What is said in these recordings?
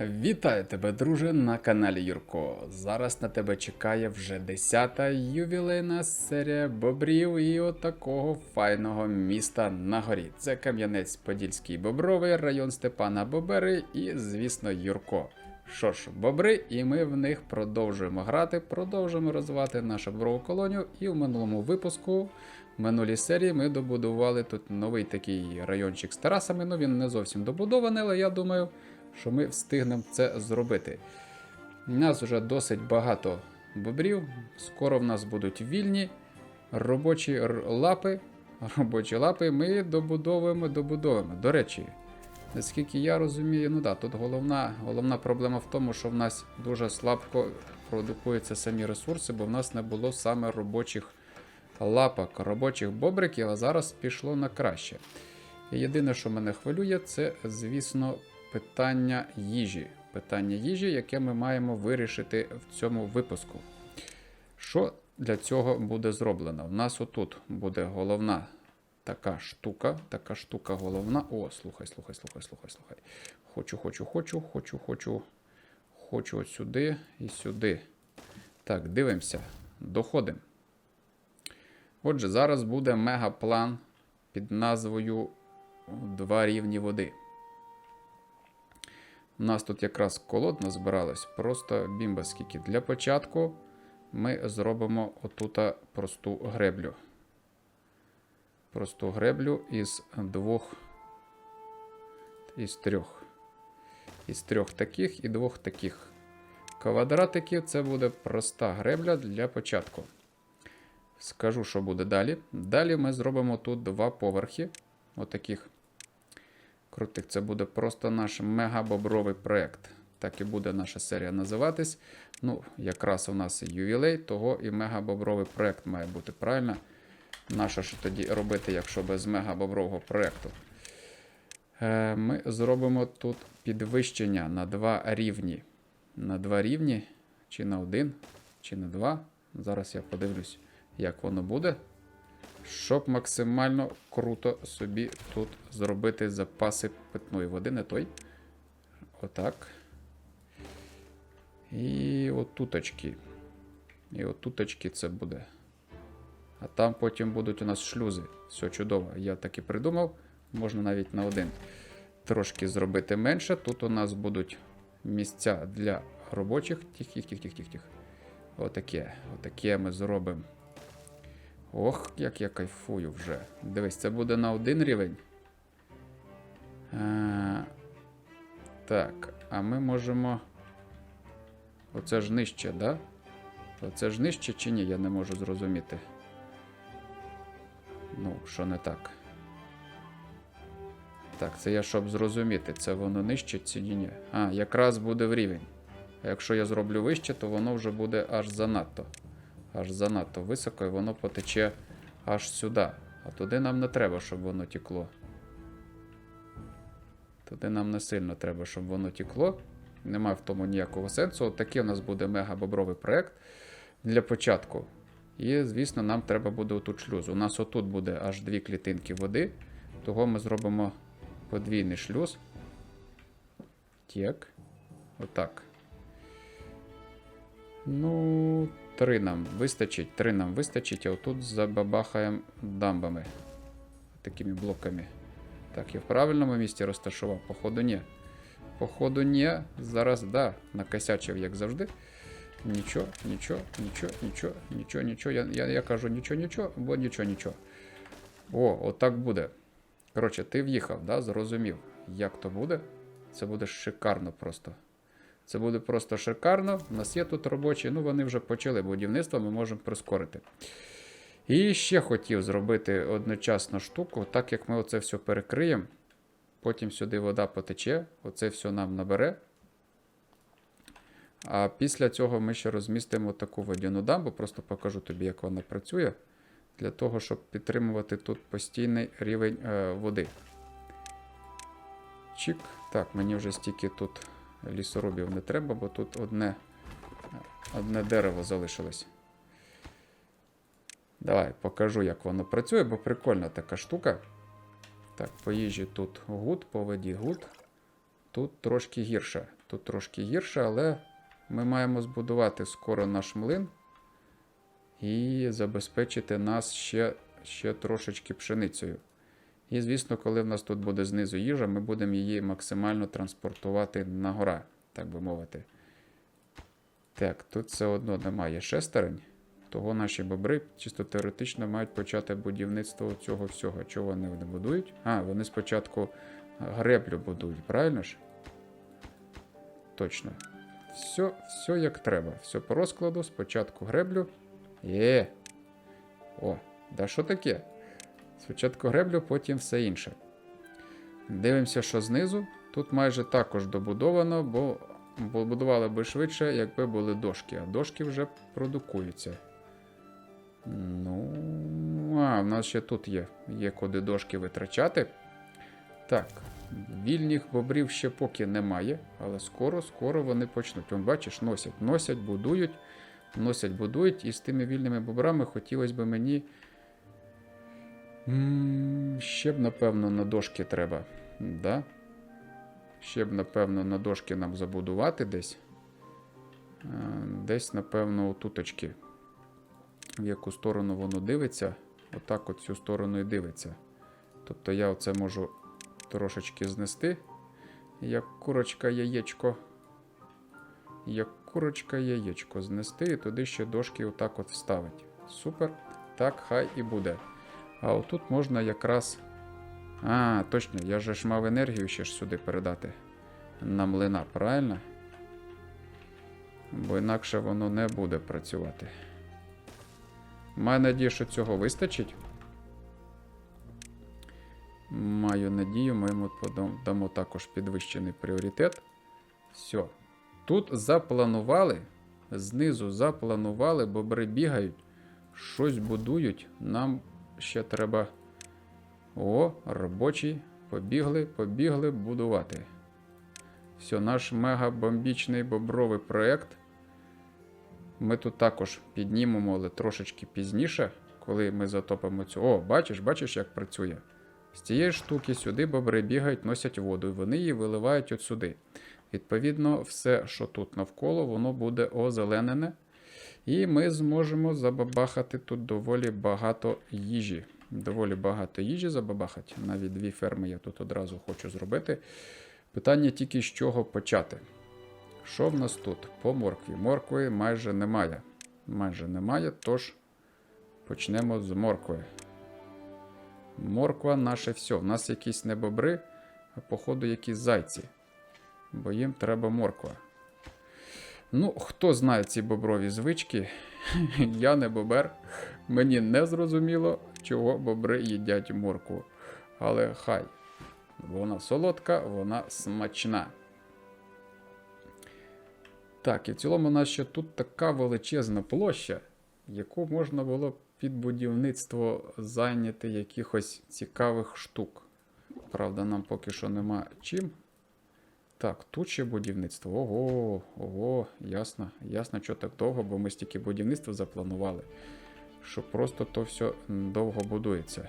Вітаю тебе, друже, на каналі Юрко. Зараз на тебе чекає вже 10-та ювілейна серія бобрів і отакого файного міста на горі. Це Кам'янець-Подільський Бобровий, район Степана Бобери і, звісно, Юрко. Що ж, бобри, і ми в них продовжуємо грати, продовжуємо розвивати нашу боброву колонію. І в минулому випуску, в минулій серії, ми добудували тут новий такий райончик з терасами. Ну він не зовсім добудований, але я думаю, що ми встигнемо це зробити. У нас вже досить багато бобрів. Скоро в нас будуть вільні робочі лапи. Робочі лапи ми добудовуємо, добудовуємо. До речі, наскільки я розумію, ну да, тут головна, головна проблема в тому, що в нас дуже слабко продукуються самі ресурси, бо в нас не було саме робочих лапок, робочих бобриків, а зараз пішло на краще. Єдине, що мене хвилює, це, звісно, питання їжі. Питання їжі, яке ми маємо вирішити в цьому випуску. Що для цього буде зроблено? У нас отут буде головна така штука, така штука головна. О, слухай, слухай, слухай, слухай, слухай. Хочу, хочу, хочу, хочу, хочу. Хочу от сюди і сюди. Так, дивимося. Доходимо. Отже, зараз буде мегаплан під назвою Два рівні води. У нас тут якраз колод назбиралось, просто бімба скільки. Для початку ми зробимо отута просту греблю. Просту греблю із двох, із трьох. Із трьох таких і двох таких квадратиків. Це буде проста гребля для початку. Скажу, що буде далі. Далі ми зробимо тут два поверхи. Отаких крутих. Це буде просто наш мегабобровий проєкт. Так і буде наша серія називатись. Ну, якраз у нас і ювілей, того і мегабобровий проєкт має бути правильно. Нащо ж тоді робити, якщо без мегабобрового проєкту? Е, Ми зробимо тут підвищення на два рівні. На два рівні, чи на один, чи на два. Зараз я подивлюсь, як воно буде щоб максимально круто собі тут зробити запаси питної води, не той. Отак. І отуточки. І отуточки це буде. А там потім будуть у нас шлюзи. Все чудово. Я так і придумав. Можна навіть на один трошки зробити менше. Тут у нас будуть місця для робочих. Тих, тих, тих, тих, тих, тих. Отаке. Отаке ми зробимо. Ох, як я кайфую вже. Дивись, це буде на один рівень. А, так, а ми можемо. Оце ж нижче, да? Оце ж нижче чи ні, я не можу зрозуміти. Ну, що не так. Так, це я щоб зрозуміти, це воно нижче чи ні. А, якраз буде в рівень. А якщо я зроблю вище, то воно вже буде аж занадто аж занадто високо, і воно потече аж сюди. А туди нам не треба, щоб воно тікло. Туди нам не сильно треба, щоб воно тікло. Немає в тому ніякого сенсу. От такий у нас буде мега-бобровий проєкт для початку. І, звісно, нам треба буде отут шлюз. У нас отут буде аж дві клітинки води. Того ми зробимо подвійний шлюз. Так. Отак. Ну, три нам вистачить, три нам вистачить, а отут забабахаємо дамбами. Такими блоками. Так, я в правильному місці розташував? Походу, ні. Походу, ні. Зараз, да, накосячив, як завжди. Нічого, нічого, нічого, нічого, нічого, нічого. Я, я, я кажу нічого, нічого, бо нічого, нічого. О, отак буде. Коротше, ти в'їхав, да, зрозумів, як то буде. Це буде шикарно просто. Це буде просто шикарно. У нас є тут робочі, ну вони вже почали будівництво, ми можемо прискорити. І ще хотів зробити одночасно штуку, так як ми оце все перекриємо. Потім сюди вода потече, оце все нам набере. А після цього ми ще розмістимо таку водяну дамбу, просто покажу тобі, як вона працює, для того, щоб підтримувати тут постійний рівень е, води. Чик. Так, мені вже стільки тут лісорубів не треба, бо тут одне, одне дерево залишилось. Давай покажу, як воно працює, бо прикольна така штука. Так, по тут гуд, по воді гуд. Тут трошки гірше. Тут трошки гірше, але ми маємо збудувати скоро наш млин і забезпечити нас ще, ще трошечки пшеницею. І, звісно, коли в нас тут буде знизу їжа, ми будемо її максимально транспортувати на гора, так би мовити. Так, тут все одно немає шестерень. Того наші бобри чисто теоретично мають почати будівництво цього всього. Чого вони не будують? А, вони спочатку греблю будують, правильно ж? Точно. Все, все як треба. Все по розкладу. Спочатку греблю. Є. О, да що таке? Спочатку греблю, потім все інше. Дивимося, що знизу. Тут майже також добудовано, бо будували би швидше, якби були дошки. А дошки вже продукуються. Ну, а, в нас ще тут є. Є куди дошки витрачати. Так, вільних бобрів ще поки немає, але скоро, скоро вони почнуть. Вон, бачиш, носять, носять, будують, носять, будують. І з тими вільними бобрами хотілося б мені. Ще б, напевно, на дошки треба. Да? Ще б, напевно, на дошки нам забудувати десь. Е, Десь, напевно, отуточки. В яку сторону воно дивиться. Отак от цю сторону і дивиться. Тобто я оце можу трошечки знести. Як курочка яєчко. Як курочка яєчко знести і туди ще дошки отак от вставити. Супер. Так, хай і буде. А отут можна якраз. А, точно, я же ж мав енергію ще ж сюди передати. На млина, правильно? Бо інакше воно не буде працювати. Маю надію, що цього вистачить. Маю надію, ми йому дамо також підвищений пріоритет. Все. Тут запланували, знизу запланували, бобри бігають, щось будують. Нам ще треба. О, робочі. Побігли, побігли будувати. Все, наш мега-бомбічний бобровий проєкт. Ми тут також піднімемо, але трошечки пізніше, коли ми затопимо цю. О, бачиш, бачиш, як працює. З цієї штуки сюди бобри бігають, носять воду, і вони її виливають от сюди. Відповідно, все, що тут навколо, воно буде озеленене. І ми зможемо забабахати тут доволі багато їжі. Доволі багато їжі забабахати. Навіть дві ферми я тут одразу хочу зробити. Питання тільки з чого почати. Що в нас тут? По моркві. Моркви майже немає. Майже немає, тож почнемо з моркви. Морква наше все. У нас якісь не бобри, а походу якісь зайці. Бо їм треба морква. Ну, хто знає ці боброві звички, я не бобер. Мені не зрозуміло, чого бобри їдять моркву. Але хай. Вона солодка, вона смачна. Так, і в цілому у нас ще тут така величезна площа, яку можна було під будівництво зайняти якихось цікавих штук. Правда, нам поки що нема чим. Так, тут ще будівництво. Ого, ого, ясно, ясно, що так довго, бо ми стільки будівництва запланували, що просто то все довго будується.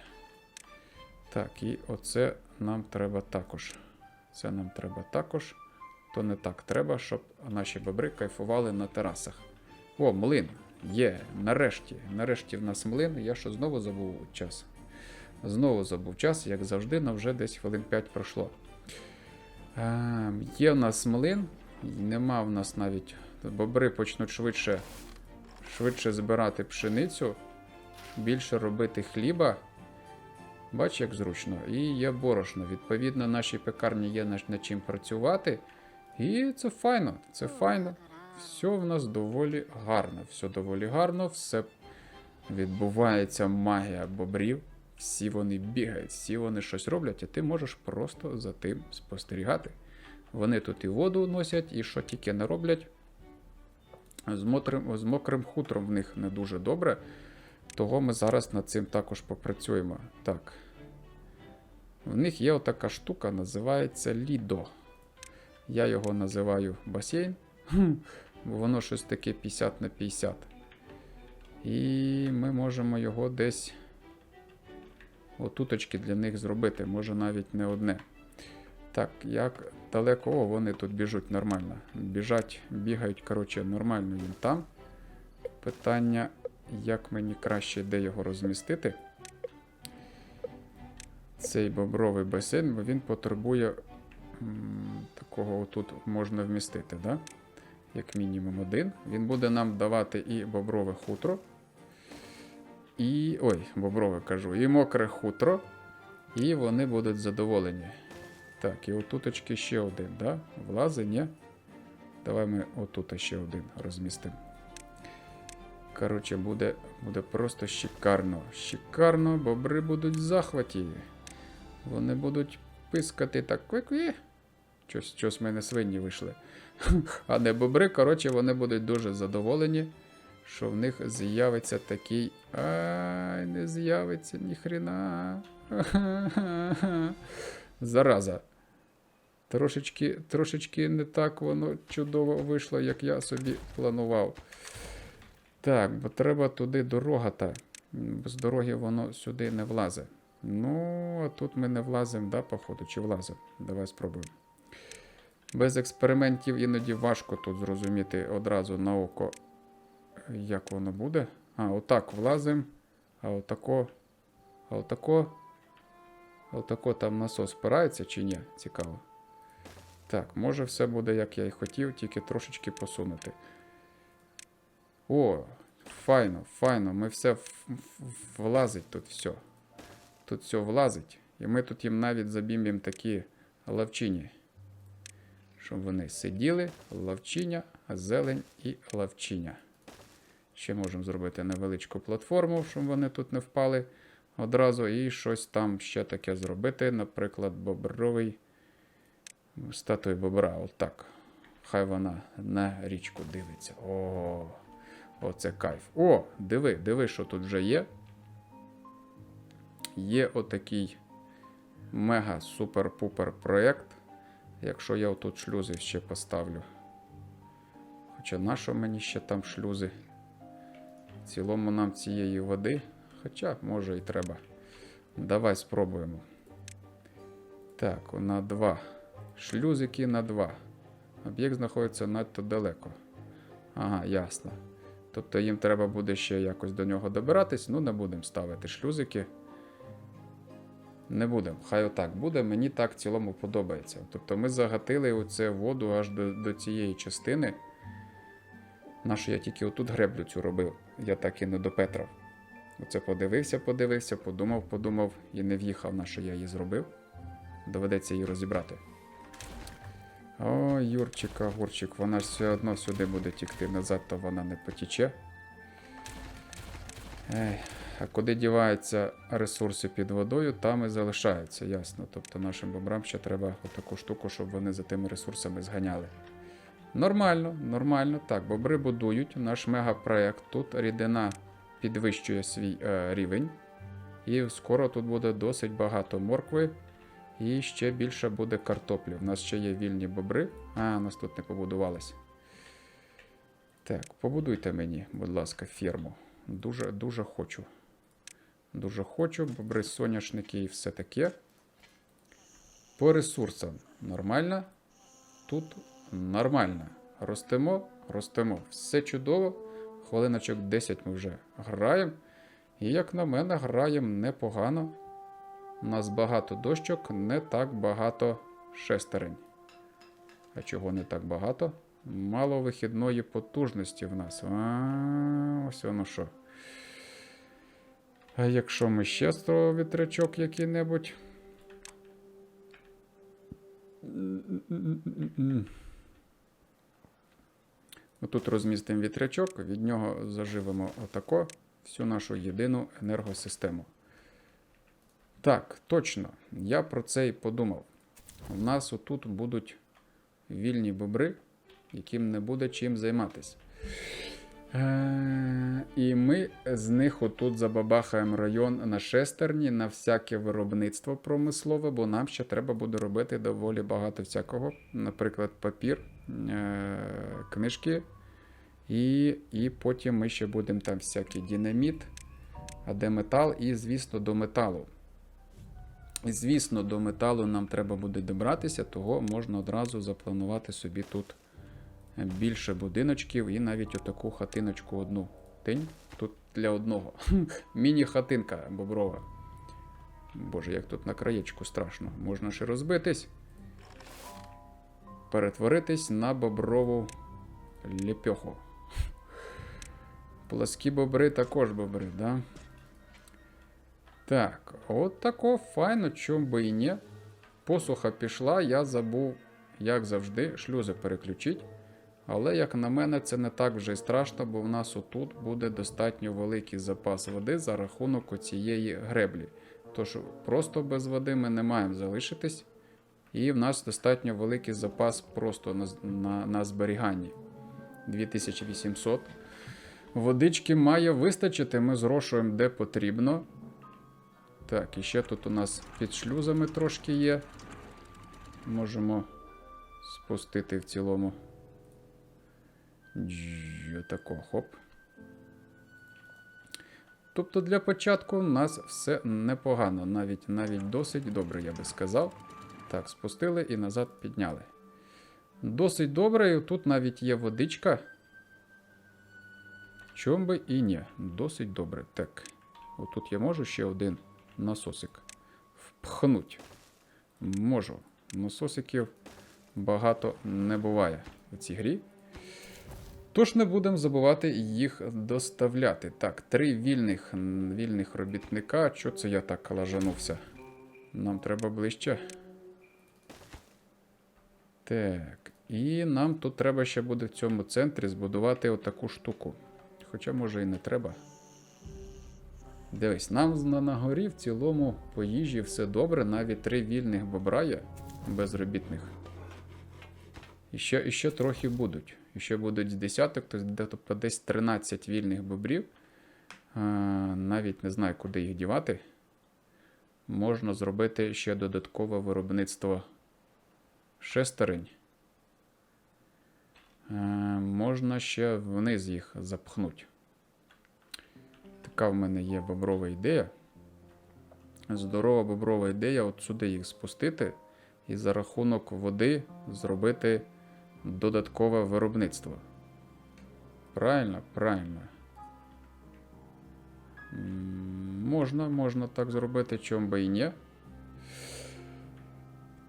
Так, і оце нам треба також. Це нам треба також. То не так треба, щоб наші бобри кайфували на терасах. О, млин. Є, нарешті. Нарешті в нас млин. Я що знову забув час. Знову забув час, як завжди, але вже десь хвилин 5 пройшло. А, є в нас млин, нема в нас навіть. Бобри почнуть швидше, швидше збирати пшеницю, більше робити хліба. Бач, як зручно. І є борошно. Відповідно, нашій пекарні є над чим працювати. І це файно, це файно. Все в нас доволі гарно. Все доволі гарно, все відбувається магія бобрів. Всі вони бігають, всі вони щось роблять, а ти можеш просто за тим спостерігати. Вони тут і воду носять, і що тільки не роблять. З мокрим, з мокрим хутром в них не дуже добре. Того ми зараз над цим також попрацюємо. Так. В них є отака штука, називається Лідо. Я його називаю басейн, бо воно щось таке 50 на 50. І ми можемо його десь отуточки для них зробити, може навіть не одне. Так, як далеко, о, вони тут біжуть нормально. Біжать, бігають, коротше, нормально їм там. Питання, як мені краще де його розмістити. Цей бобровий басейн, бо він потребує м, такого отут можна вмістити, да? як мінімум один. Він буде нам давати і боброве хутро, і. Ой, боброве кажу, і мокре хутро. І вони будуть задоволені. Так, і отуточки ще один, да? Влази, ні? Давай ми отут ще один розмістимо. Коротше, буде, буде просто шикарно. Шикарно, бобри будуть в захваті. Вони будуть пискати так. кві-кві. Щось, щось в мене свині вийшли. А не бобри, коротше, вони будуть дуже задоволені, що в них з'явиться такий. Ай, не з'явиться ніхрена. Зараза. Трошечки, трошечки не так воно чудово вийшло, як я собі планував. Так, бо треба туди дорога та. З дороги воно сюди не влазить. Ну, а тут ми не влазимо, да, походу, чи влазимо? Давай спробуємо. Без експериментів іноді важко тут зрозуміти одразу на око, як воно буде. А, отак влазимо, а отако, а отако, а отако там насос спирається чи ні? Цікаво. Так, може все буде, як я і хотів, тільки трошечки посунути. О, файно, файно. Ми все влазить тут все. Тут все влазить. І ми тут їм навіть забім'ємо такі лавчині. Щоб вони сиділи, лавчиня, зелень і лавчиня. Ще можемо зробити невеличку платформу, щоб вони тут не впали одразу. І щось там ще таке зробити. Наприклад, бобровий статую бобра. Отак. Хай вона на річку дивиться. О, оце кайф. О, диви, диви, що тут вже є. Є отакий мега-супер-пупер проєкт. Якщо я отут шлюзи ще поставлю. Хоча нащо мені ще там шлюзи? В цілому нам цієї води. Хоча, може і треба. Давай спробуємо. Так, на 2. Шлюзики на 2. Об'єкт знаходиться надто далеко. Ага, ясно. Тобто їм треба буде ще якось до нього добиратись. Ну, не будемо ставити шлюзики. Не будемо. Хай отак буде. Мені так в цілому подобається. Тобто ми загатили оце воду аж до, до цієї частини. Нашу я тільки отут греблю цю робив. Я так і не допетрав. Оце подивився, подивився, подумав, подумав і не в'їхав на що я її зробив. Доведеться її розібрати. О, Юрчика, Гурчик, вона все одно сюди буде тікти назад, то вона не потіче. Ей, а куди діваються ресурси під водою, там і залишаються, ясно. Тобто нашим бобрам ще треба отаку штуку, щоб вони за тими ресурсами зганяли. Нормально, нормально. Так, бобри будують. Наш мегапроект. Тут рідина підвищує свій е, рівень. І скоро тут буде досить багато моркви. І ще більше буде картоплі. У нас ще є вільні бобри. А, у нас тут не побудувалось. Так, побудуйте мені, будь ласка, ферму. Дуже, дуже хочу. Дуже хочу, бобри, соняшники і все таке. По ресурсам нормально. Тут нормально. Ростемо, ростемо. Все чудово. Хвилиночок 10 ми вже граємо. І, як на мене, граємо непогано. У нас багато дощок, не так багато шестерень. А чого не так багато? Мало вихідної потужності в нас. А, ось воно що. А якщо ми ще стро вітрячок який-небудь. Отут розмістимо вітрячок, від нього заживемо отако всю нашу єдину енергосистему. Так, точно, я про це і подумав. У нас отут будуть вільні бобри, яким не буде чим займатися. Е, І ми з них отут забабахаємо район на шестерні на всяке виробництво промислове, бо нам ще треба буде робити доволі багато всякого. Наприклад, папір, книжки. І, і потім ми ще будемо там всякий динаміт, а де і, звісно, до металу. І, звісно, до металу нам треба буде добратися, того можна одразу запланувати собі тут більше будиночків і навіть отаку хатиночку одну. Тинь тут для одного. Міні-хатинка боброва. Боже, як тут на краєчку страшно. Можна ще розбитись. Перетворитись на боброву ліпьоху. Пласкі бобри також бобри, да? Так, от тако файно, чом би і ні. Посуха пішла, я забув, як завжди, шлюзи переключити. Але, як на мене, це не так вже й страшно, бо в нас отут буде достатньо великий запас води за рахунок оцієї греблі. Тож просто без води ми не маємо залишитись. І в нас достатньо великий запас просто на, на, на зберіганні. 2800. Водички має вистачити, ми зрошуємо де потрібно. Так, і ще тут у нас під шлюзами трошки є. Можемо спустити в цілому. Отако, хоп. Тобто для початку у нас все непогано, навіть навіть досить добре, я би сказав. Так, спустили і назад підняли. Досить добре, тут навіть є водичка. Чом би і ні. Досить добре. Так. Отут я можу ще один насосик впхнуть. Можу. Насосиків багато не буває в цій грі. Тож не будемо забувати їх доставляти. Так, три вільних вільних робітника. Що це я так лажанувся? Нам треба ближче. Так. І нам тут треба ще буде в цьому центрі збудувати отаку штуку. Хоча, може, і не треба. Дивись, нам на, горі в цілому по їжі все добре, навіть три вільних бобра є безробітних. І ще, і ще трохи будуть. І ще будуть з десяток, тобто десь 13 вільних бобрів. А, навіть не знаю, куди їх дівати. Можна зробити ще додаткове виробництво шестерень. А, можна ще вниз їх запхнути. Така в мене є боброва ідея. Здорова боброва ідея от сюди їх спустити і за рахунок води зробити додаткове виробництво. Правильно, правильно. Можна, можна так зробити, чом би і ні.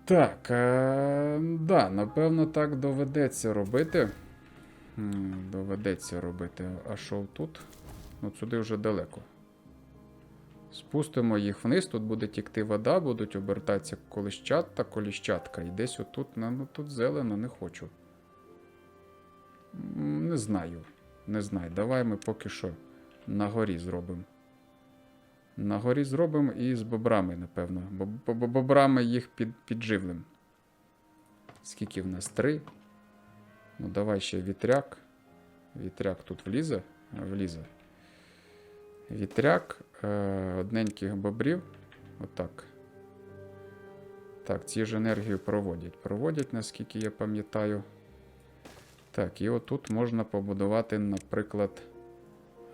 Так, е, да, напевно, так доведеться робити. Доведеться робити. А що тут? От сюди вже далеко. Спустимо їх вниз, тут буде тікти вода, будуть обертатися коліщат та коліщатка. І десь отут, ну тут зелено, не хочу. Не знаю. Не знаю. Давай ми поки що на горі зробимо. На горі зробимо і з бобрами, напевно. Бо бо- бо бобрами їх під, підживлим. Скільки в нас? Три. Ну, давай ще вітряк. Вітряк тут влізе? Влізе. Вітряк, е, одненьких бобрів. Отак. Так, ці ж енергію проводять. Проводять, наскільки я пам'ятаю. Так, і отут можна побудувати, наприклад,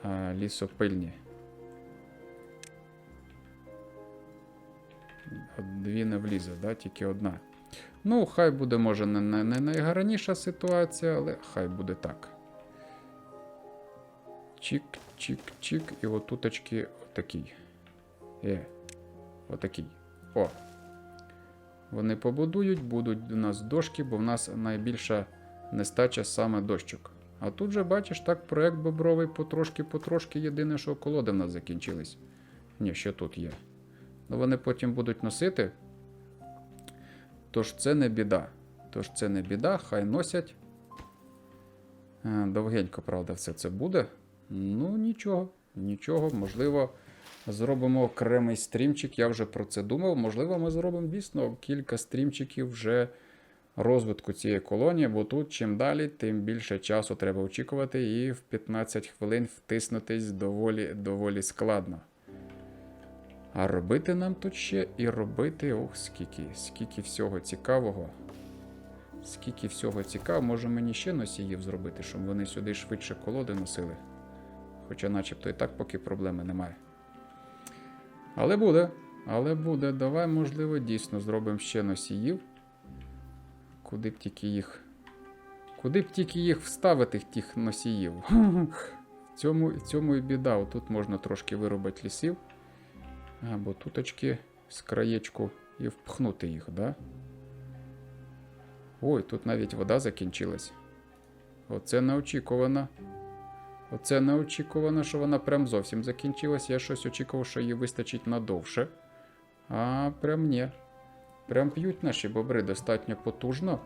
е, лісопильні. Дві не влізе, да? тільки одна. Ну, хай буде, може, не, не, не найгарніша ситуація, але хай буде так. Чик, чик, чик. І отуточки отакий. Е, отакий. О. Вони побудують, будуть у нас дошки, бо в нас найбільша нестача саме дощок. А тут же, бачиш, так проект бобровий потрошки-потрошки. Єдине, що колоди в нас закінчились. Ні, ще тут є. Ну вони потім будуть носити. Тож це не біда. Тож це не біда, хай носять. Е, Довгенько, правда, все це буде. Ну, нічого, нічого, можливо, зробимо окремий стрімчик. Я вже про це думав. Можливо, ми зробимо дійсно кілька стрімчиків вже розвитку цієї колонії, бо тут чим далі, тим більше часу треба очікувати, і в 15 хвилин втиснутись доволі, доволі складно. А робити нам тут ще і робити, ох, скільки, скільки всього цікавого. Скільки всього цікавого, може мені ще носіїв зробити, щоб вони сюди швидше колоди носили. Хоча начебто і так поки проблеми немає. Але буде. Але буде, давай, можливо, дійсно зробимо ще носіїв. Куди б тільки їх. Куди б тільки їх вставити, тих носіїв. В цьому, цьому і біда. Отут можна трошки виробити лісів. Або туточки з краєчку і впхнути їх, да? Ой, тут навіть вода закінчилась. Оце неочікувано. Оце неочікувано, що вона прям зовсім закінчилась. Я щось очікував, що її вистачить надовше. А прям ні. Прям п'ють наші бобри достатньо потужно.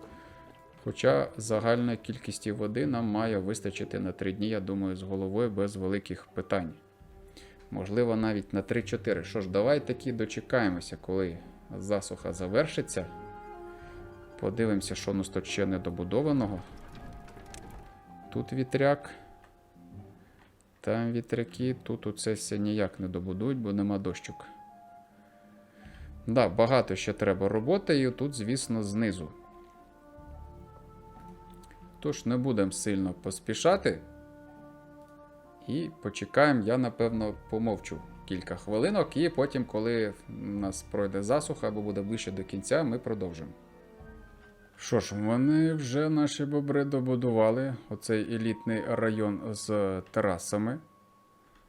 Хоча загальної кількості води нам має вистачити на 3 дні, я думаю, з головою без великих питань. Можливо, навіть на 3-4. Що ж, давай таки дочекаємося, коли засуха завершиться. Подивимося, що у нас тут ще недобудованого. Тут вітряк. Там вітряки, тут оце все ніяк не добудують, бо нема дощок. Да, багато ще треба роботи, і тут, звісно, знизу. Тож не будемо сильно поспішати. І почекаємо, я напевно помовчу кілька хвилинок, і потім, коли в нас пройде засуха або буде ближче до кінця, ми продовжимо. Що ж, вони вже наші бобри добудували оцей елітний район з терасами.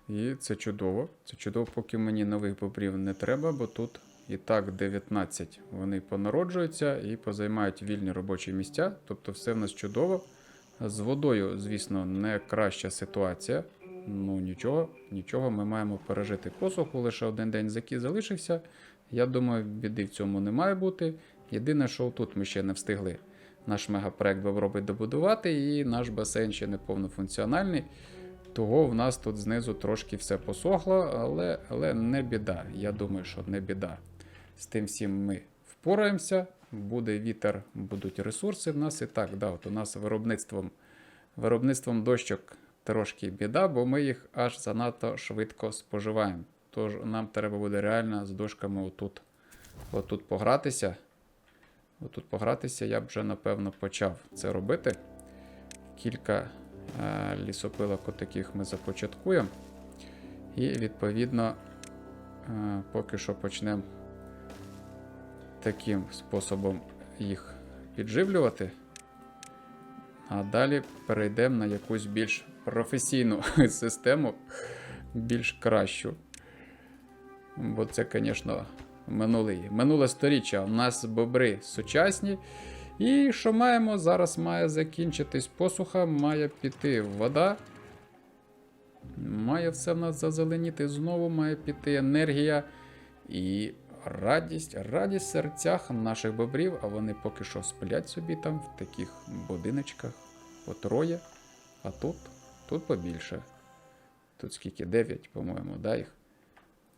І це чудово. Це чудово, поки мені нових бобрів не треба, бо тут і так 19 вони понароджуються і позаймають вільні робочі місця. Тобто все в нас чудово. З водою, звісно, не краща ситуація. Ну нічого, нічого, ми маємо пережити посуху. Лише один день заки залишився. Я думаю, біди в цьому не має бути. Єдине, що тут ми ще не встигли наш мегапроект робить добудувати, і наш басейн ще не повнофункціональний. Того в нас тут знизу трошки все посохло, але, але не біда. Я думаю, що не біда. З тим всім ми впораємося. Буде вітер, будуть ресурси в нас. І так, да, от у нас виробництвом, виробництвом дощок трошки біда, бо ми їх аж занадто швидко споживаємо. Тож нам треба буде реально з дошками отут, отут погратися. Отут погратися я б вже, напевно, почав це робити. Кілька е, лісопилок таких ми започаткуємо. І, відповідно, е, поки що почнемо таким способом їх підживлювати. А далі перейдемо на якусь більш професійну систему, більш кращу. Бо це, звісно, минулий, минуле сторіччя. У нас бобри сучасні. І що маємо? Зараз має закінчитись посуха, має піти вода. Має все в нас зазеленіти, знову має піти енергія і радість, радість в серцях наших бобрів, а вони поки що сплять собі там в таких будиночках по троє. А тут, тут побільше. Тут скільки? 9, по-моєму, да, їх?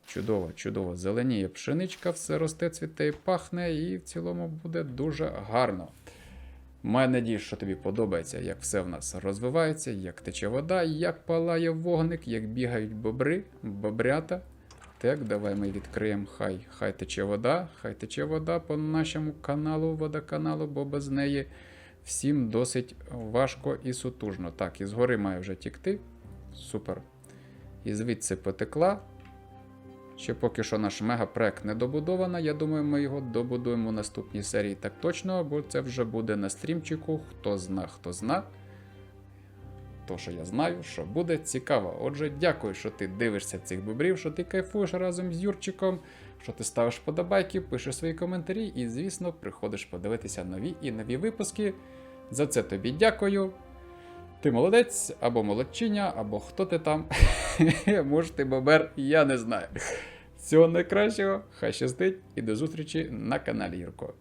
Чудово, чудово. Зеленіє пшеничка, все росте, цвіте і пахне, і в цілому буде дуже гарно. Маю надію, що тобі подобається, як все в нас розвивається, як тече вода, як палає вогник, як бігають бобри, бобрята. Так, давай ми відкриємо. Хай хай тече вода, хай тече вода по нашому каналу, водоканалу, бо без неї всім досить важко і сутужно. Так, і згори має вже тікти. Супер. І звідси потекла. Ще поки що наш мегапроект не добудовано. Я думаю, ми його добудуємо у наступній серії так точно, бо це вже буде на стрімчику. Хто зна, хто зна. То, що я знаю, що буде цікаво. Отже, дякую, що ти дивишся цих бобрів, що ти кайфуєш разом з Юрчиком, що ти ставиш подобайки, пишеш свої коментарі і, звісно, приходиш подивитися нові і нові випуски. За це тобі дякую. Ти молодець, або молодчиня, або хто ти там. Може, ти бобер, я не знаю. Всього найкращого, хай щастить і до зустрічі на каналі Юрко.